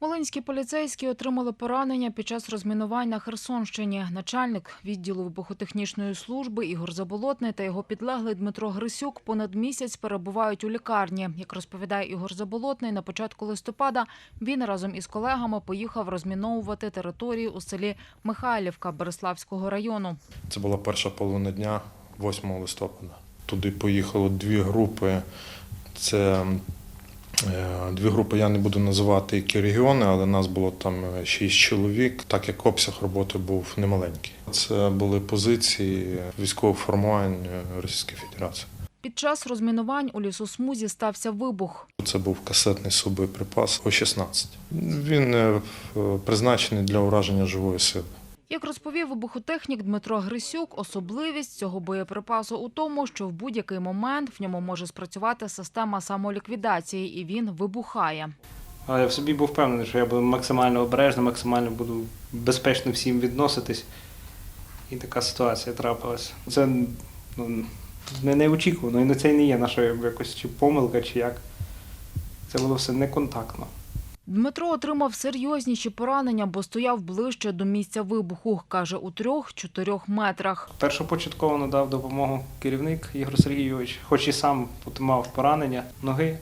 Волинські поліцейські отримали поранення під час розмінувань на Херсонщині. Начальник відділу вибухотехнічної служби Ігор Заболотний та його підлеглий Дмитро Грисюк понад місяць перебувають у лікарні. Як розповідає Ігор Заболотний, на початку листопада він разом із колегами поїхав розміновувати територію у селі Михайлівка Береславського району. Це була перша половина дня, 8 листопада. Туди поїхало дві групи. Це дві групи, я не буду називати які регіони, але нас було там е, шість чоловік, так як обсяг роботи був немаленький. Це були позиції військових формувань е, Російської Федерації. Під час розмінувань у лісосмузі стався вибух. Це був касетний субоєприпас О-16. Він е, призначений для ураження живої сили. Як розповів вибухотехнік Дмитро Грисюк, особливість цього боєприпасу у тому, що в будь-який момент в ньому може спрацювати система самоліквідації, і він вибухає. Але я в собі був впевнений, що я буду максимально обережно, максимально буду безпечно всім відноситись. І така ситуація трапилась. Це ну, не неочікувано, і це не є наша якось чи помилка, чи як. Це було все неконтактно. Дмитро отримав серйозніші поранення, бо стояв ближче до місця вибуху, каже, у трьох-чотирьох метрах. Першопочатково надав допомогу керівник Ігор Сергійович, хоч і сам мав поранення ноги,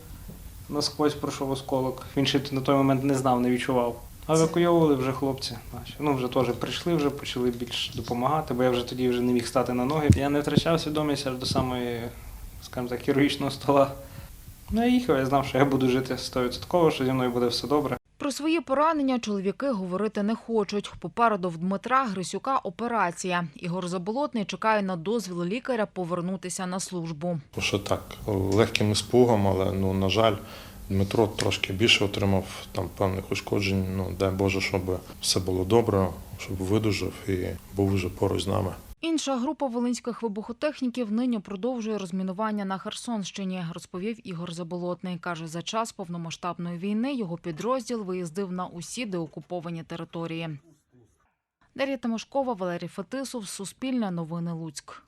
насквозь пройшов осколок. Він ще на той момент не знав, не відчував. Евакуйовували вже хлопці. наші. Ну, вже теж прийшли, вже почали більш допомагати, бо я вже тоді вже не міг стати на ноги. Я не втрачав свідомість аж до самої, скажімо так, хірургічного стола. Ну, я їхав, я знав, що я буду жити 100%, що зі мною буде все добре. Про свої поранення чоловіки говорити не хочуть. Попереду в Дмитра Грисюка операція. Ігор Заболотний чекає на дозвіл лікаря повернутися на службу. Що так, легким іспугом, але ну, на жаль, Дмитро трошки більше отримав там певних ушкоджень. Ну, дай Боже, щоб все було добре, щоб видужав і був вже поруч з нами. Інша група волинських вибухотехніків нині продовжує розмінування на Херсонщині, розповів Ігор Заболотний. Каже, за час повномасштабної війни його підрозділ виїздив на усі деокуповані території. Дар'я Тимошкова, Валерій Фетисов, Суспільне новини Луцьк.